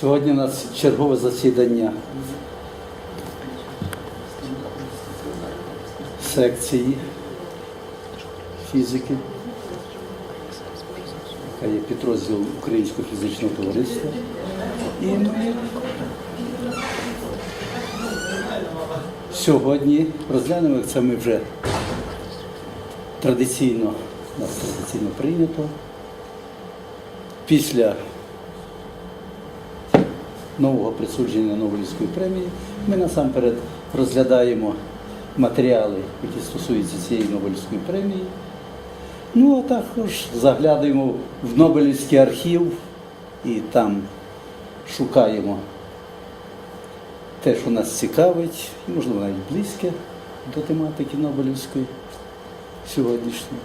Сьогодні у нас чергове засідання секції фізики, яка є підрозділ Українського фізичного товариства. І сьогодні розглянемо, як це ми вже традиційно, нас традиційно прийнято. Після нового присудження Нобелівської премії ми насамперед розглядаємо матеріали, які стосуються цієї Нобелівської премії. Ну, а також заглядаємо в Нобелівський архів і там шукаємо те, що нас цікавить, і, можливо, навіть близьке до тематики Нобелівської сьогоднішньої.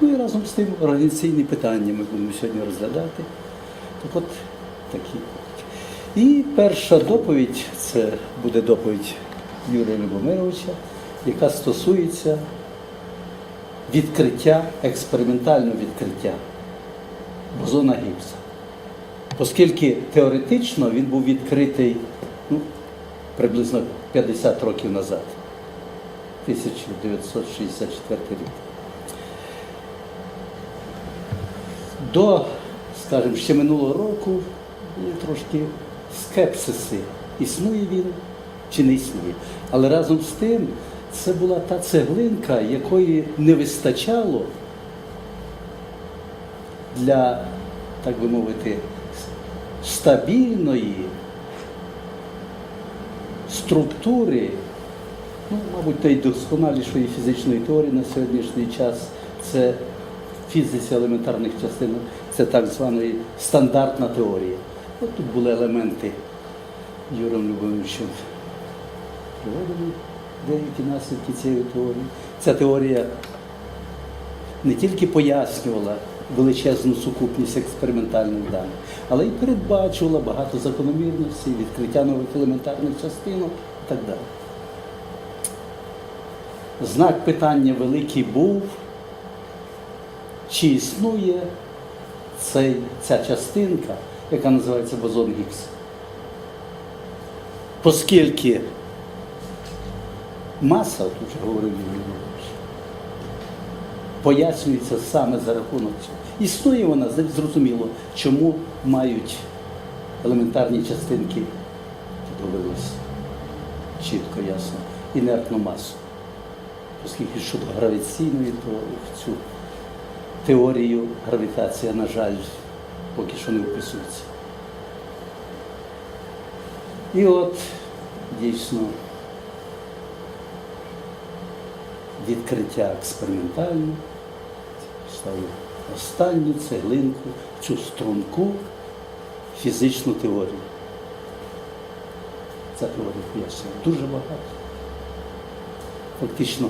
Ну і разом з тим організаційні питання ми будемо сьогодні розглядати. Так от такі. І перша доповідь це буде доповідь Юрія Любомировича, яка стосується відкриття, експериментального відкриття бозона Гіггса. Оскільки теоретично він був відкритий ну, приблизно 50 років назад, 1964 рік. До, скажімо, ще минулого року трошки скепсиси, існує він чи не існує. Але разом з тим це була та цеглинка, якої не вистачало для, так би мовити, стабільної структури, ну, мабуть, найдосконалішої фізичної теорії на сьогоднішній час це фізиці елементарних частинок, це так званої стандартна теорія. От тут були елементи Юром Любовичем приводені деякі наслідки цієї теорії. Ця теорія не тільки пояснювала величезну сукупність експериментальних даних, але й передбачувала багато закономірностей, відкриття нових елементарних частинок і так далі. Знак питання великий був, чи існує цей, ця частинка, яка називається бозон Гіггса. Оскільки маса, тут вже говорив Юрій пояснюється саме за рахунок цього. Існує вона, зрозуміло, чому мають елементарні частинки, тут говорилось чітко, ясно, інертну масу. Оскільки щодо гравітаційної, то в цю теорію гравітація, на жаль, поки що не вписується. І от дійсно відкриття експериментальне, ставлю останню цеглинку, цю струнку фізичну теорію. Ця теорія пояснює дуже багато. Фактично,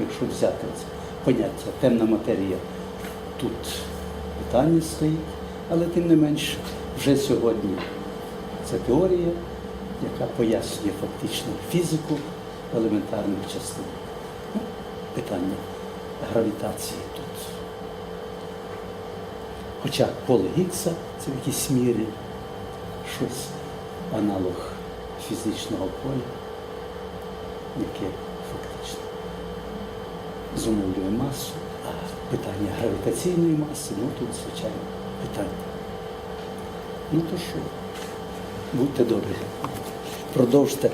якщо взяти це поняття темна матерія, тут питання стоїть, але тим не менш вже сьогодні це теорія, яка пояснює фактично фізику елементарних частин. Ну, питання гравітації тут. Хоча поле Гіггса це в якійсь мірі щось аналог фізичного поля, яке фактично зумовлює масу, а питання гравітаційної маси, ну тут, звичайно, питання. Ну то що, будьте добрі, продовжте.